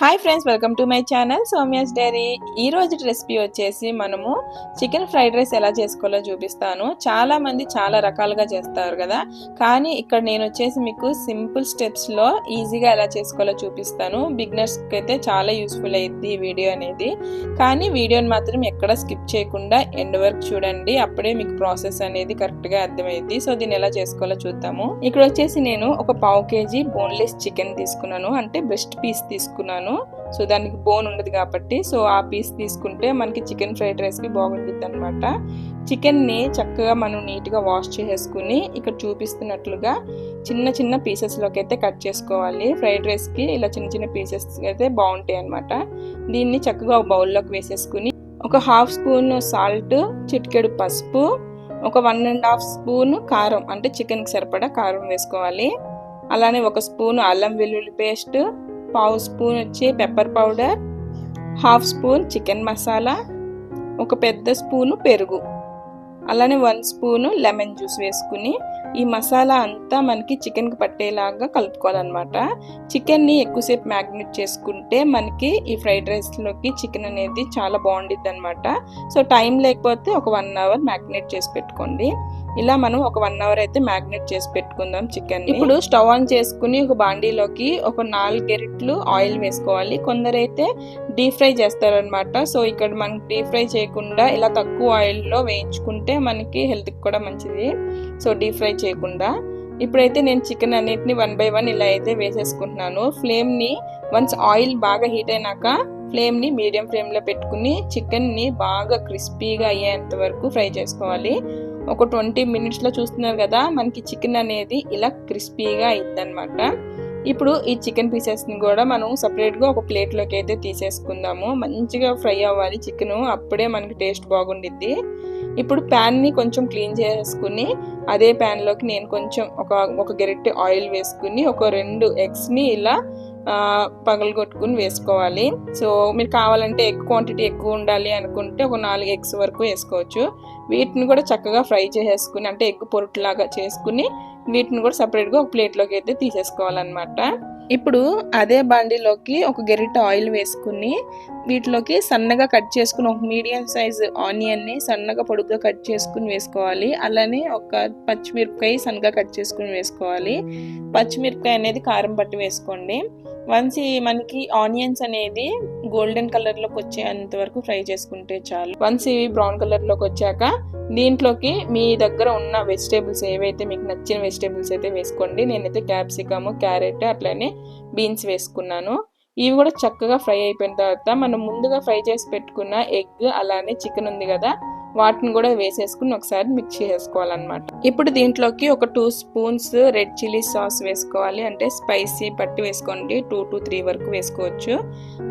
Hi friends welcome to my channel Soumya's diary ఈ రోజు recipe వచ్చేసి మనము చికెన్ ఫ్రైడ్ రైస్ ఎలా చేసుకోవాలో చూపిస్తాను. చాలా మంది చాలా రకాలుగా చేస్తారు కదా. కానీ ఇక్కడ నేను వచ్చేసి మీకు సింపుల్ స్టెప్స్లో ఈజీగా ఎలా చేసుకోవాలో చూపిస్తాను. బిగినర్స్కి అయితే చాలా యూస్ఫుల్ అయ్యింది ఈ వీడియో అనేది. కానీ వీడియోని మాత్రం ఎక్కడ స్కిప్ చేయకుండా ఎండ్ వరకు చూడండి. అప్పుడే మీకు ప్రాసెస్ అనేది కరెక్ట్గా అర్థమైంది సో దీన్ని ఎలా చేసుకోవాలో చూద్దాము. ఇక్కడ వచ్చేసి నేను ఒక పావు కేజీ బోన్లెస్ చికెన్ తీసుకున్నాను. అంటే బ్రెస్ట్ పీస్ తీసుకున్నాను. సో దానికి బోన్ ఉండదు కాబట్టి సో ఆ పీస్ తీసుకుంటే మనకి చికెన్ ఫ్రైడ్ రైస్కి బాగుంటుంది అనమాట చికెన్ని చక్కగా మనం నీట్గా వాష్ చేసేసుకుని ఇక్కడ చూపిస్తున్నట్లుగా చిన్న చిన్న పీసెస్లోకి అయితే కట్ చేసుకోవాలి. ఫ్రైడ్ రైస్కి ఇలా చిన్న చిన్న పీసెస్ అయితే బాగుంటాయి అనమాట దీన్ని చక్కగా బౌల్లోకి వేసేసుకుని ఒక హాఫ్ స్పూన్ సాల్ట్ చిటికెడు పసుపు ఒక వన్ అండ్ హాఫ్ స్పూన్ కారం అంటే చికెన్కి సరిపడా కారం వేసుకోవాలి. అలానే ఒక స్పూన్ అల్లం వెల్లుల్లి పేస్ట్ పావు స్పూన్ వచ్చి pepper powder half spoon chicken masala ఒక పెద్ద స్పూను పెరుగు. అలానే వన్ స్పూను లెమన్ జ్యూస్ వేసుకుని ఈ మసాలా అంతా మనకి చికెన్కి పట్టేలాగా కలుపుకోవాలన్నమాట. చికెన్ని ఎక్కువసేపు మ్యాగ్నెట్ చేసుకుంటే మనకి ఈ ఫ్రైడ్ రైస్లోకి చికెన్ అనేది చాలా బాగుండిద్ది అనమాట సో టైం లేకపోతే ఒక వన్ అవర్ మ్యాగ్నెట్ చేసి పెట్టుకోండి. ఇలా మనం ఒక వన్ అవర్ అయితే మ్యాగ్నెట్ చేసి పెట్టుకుందాం చికెన్ ఇప్పుడు స్టవ్ ఆన్ చేసుకుని ఒక బాండీలోకి ఒక నాలుగు గెరిట్లు ఆయిల్ వేసుకోవాలి. కొందరైతే డీప్ ఫ్రై చేస్తారనమాట సో ఇక్కడ మనకి డీప్ ఫ్రై చేయకుండా ఇలా తక్కువ ఆయిల్లో వేయించుకుంటే మనకి హెల్త్కి కూడా మంచిది. సో డీప్ ఫ్రై చేయకుండా. ఇప్పుడైతే నేను చికెన్ అన్నిటిని వన్ బై వన్ ఇలా అయితే వేసేసుకుంటున్నాను. ఫ్లేమ్ని వన్స్ ఆయిల్ బాగా హీట్ అయినాక ఫ్లేమ్ని మీడియం ఫ్లేమ్లో పెట్టుకుని చికెన్ని బాగా క్రిస్పీగా అయ్యేంత వరకు ఫ్రై చేసుకోవాలి. ఒక ట్వంటీ మినిట్స్లో చూస్తున్నారు కదా మనకి చికెన్ అనేది ఇలా క్రిస్పీగా అయిందనమాట ఇప్పుడు ఈ చికెన్ పీసెస్ని కూడా మనం సపరేట్గా ఒక ప్లేట్లోకి అయితే తీసేసుకుందాము. మంచిగా ఫ్రై అవ్వాలి చికెను అప్పుడే మనకి టేస్ట్ బాగుండిద్ది. ఇప్పుడు ప్యాన్ని కొంచెం క్లీన్ చేసుకుని అదే ప్యాన్లోకి నేను కొంచెం ఒక ఒక గెరెట్ ఆయిల్ వేసుకుని ఒక రెండు ఎగ్స్ని ఇలా పగలగొట్టుకుని వేసుకోవాలి. సో మీరు కావాలంటే ఎగ్ క్వాంటిటీ ఎక్కువ ఉండాలి అనుకుంటే ఒక నాలుగు ఎగ్స్ వరకు వేసుకోవచ్చు. వీటిని కూడా చక్కగా ఫ్రై చేసేసుకుని అంటే ఎగ్ పొరుట్లాగా చేసుకుని వీటిని కూడా సపరేట్గా ఒక ప్లేట్లోకి అయితే తీసేసుకోవాలన్నమాట. ఇప్పుడు అదే బండిలోకి ఒక గెరిట ఆయిల్ వేసుకుని వీటిలోకి సన్నగా కట్ చేసుకుని ఒక మీడియం సైజ్ ఆనియన్ని సన్నగా పొడుగ్గా కట్ చేసుకుని వేసుకోవాలి. అలానే ఒక పచ్చిమిరపకాయ సన్నగా కట్ చేసుకుని వేసుకోవాలి. పచ్చిమిరపకాయ అనేది కారం పట్టి వేసుకోండి. వన్స్ ఈ మనకి ఆనియన్స్ అనేది గోల్డెన్ కలర్లోకి వచ్చేంత వరకు ఫ్రై చేసుకుంటే చాలు. వన్స్ ఇవి బ్రౌన్ కలర్లోకి వచ్చాక దీంట్లోకి మీ దగ్గర ఉన్న వెజిటేబుల్స్ ఏవైతే మీకు నచ్చిన వెజిటేబుల్స్ అయితే వేసుకోండి. నేనైతే క్యాప్సికమ్ క్యారెట్ అట్లనే బీన్స్ వేసుకున్నాను. ఇవి కూడా చక్కగా ఫ్రై అయిపోయిన తర్వాత మనం ముందుగా ఫ్రై చేసి పెట్టుకున్న ఎగ్ అలానే చికెన్ ఉంది కదా వాటిని కూడా వేసేసుకుని ఒకసారి మిక్స్ చేసుకోవాలన్నమాట. ఇప్పుడు దీంట్లోకి ఒక two spoons red chilli sauce వేసుకోవాలి. అంటే స్పైసీ పట్టి వేసుకోండి. టూ టు త్రీ వరకు వేసుకోవచ్చు.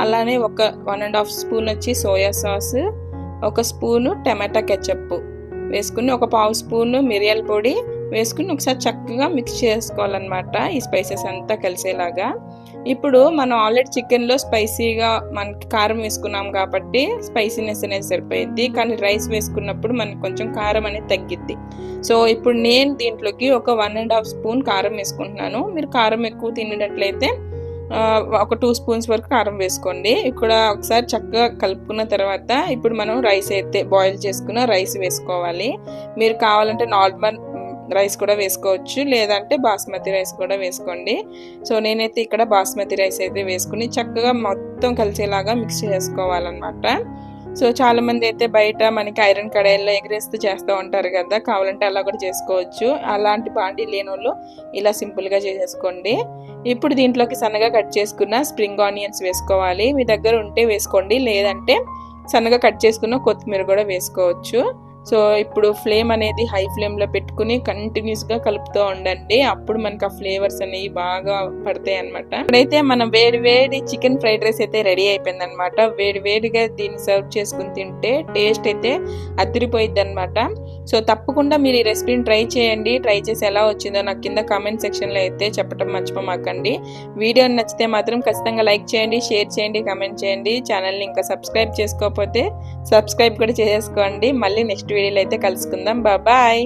అలానే ఒక వన్ అండ్ హాఫ్ స్పూన్ వచ్చి సోయా సాస్ ఒక స్పూను టమాటా కెచప్ వేసుకుని ఒక పావు స్పూన్ మిరియాల పొడి వేసుకుని ఒకసారి చక్కగా మిక్స్ చేసుకోవాలన్నమాట ఈ స్పైసెస్ అంతా కలిసేలాగా. ఇప్పుడు మనం ఆల్రెడీ చికెన్లో స్పైసీగా మనకి కారం వేసుకున్నాం కాబట్టి స్పైసీనెస్ అనేది సరిపోయింది. కానీ రైస్ వేసుకున్నప్పుడు మనకి కొంచెం కారం అనేది తగ్గిద్ది. సో ఇప్పుడు నేను దీంట్లోకి ఒక వన్ అండ్ హాఫ్ స్పూన్ కారం వేసుకుంటున్నాను. మీరు కారం ఎక్కువ తినేటట్లయితే ఒక టూ స్పూన్స్ వరకు కారం వేసుకోండి. ఇక్కడ ఒకసారి చక్కగా కలుపుకున్న తర్వాత ఇప్పుడు మనం రైస్ అయితే బాయిల్ చేసుకున్న రైస్ వేసుకోవాలి. మీరు కావాలంటే నార్మల్ రైస్ కూడా వేసుకోవచ్చు. లేదంటే బాస్మతి రైస్ కూడా వేసుకోండి. సో నేనైతే ఇక్కడ బాస్మతి రైస్ అయితే వేసుకుని చక్కగా మొత్తం కలిసేలాగా మిక్స్ చేసుకోవాలన్నమాట. సో చాలామంది అయితే బయట మనకి ఐరన్ కడాయిల్లో ఎగరేస్తూ చేస్తూ ఉంటారు కదా కావాలంటే అలా కూడా చేసుకోవచ్చు. అలాంటి బాండీ లేని వాళ్ళు ఇలా సింపుల్గా చేసేసుకోండి. ఇప్పుడు దీంట్లోకి సన్నగా కట్ చేసుకున్న స్ప్రింగ్ ఆనియన్స్ వేసుకోవాలి. మీ దగ్గర ఉంటే వేసుకోండి. లేదంటే సన్నగా కట్ చేసుకున్న కొత్తిమీర కూడా వేసుకోవచ్చు. సో ఇప్పుడు ఫ్లేమ్ అనేది హై ఫ్లేమ్లో పెట్టుకుని కంటిన్యూస్గా కలుపుతూ ఉండండి. అప్పుడు మనకు ఆ ఫ్లేవర్స్ అనేవి బాగా పడతాయి అనమాట ఇప్పుడైతే మనం వేడి వేడి చికెన్ ఫ్రైడ్ రైస్ అయితే రెడీ అయిపోయింది అనమాట వేడి వేడిగా దీన్ని సర్వ్ చేసుకుని తింటే టేస్ట్ అయితే అదిరిపోయిద్ది అనమాట సో తప్పకుండా మీరు ఈ రెసిపీని ట్రై చేయండి. ట్రై చేసి ఎలా వచ్చిందో నాకు కింద కామెంట్ సెక్షన్లో అయితే చెప్పడం మర్చిపోమాకండి. వీడియో నచ్చితే మాత్రం ఖచ్చితంగా లైక్ చేయండి షేర్ చేయండి కామెంట్ చేయండి. ఛానల్ని ఇంకా సబ్స్క్రైబ్ చేసుకోకపోతే సబ్స్క్రైబ్ కూడా చేసేసుకోండి మళ్ళీ నెక్స్ట్ వీడియోలో అయితే కలుసుకుందాం. బాయ్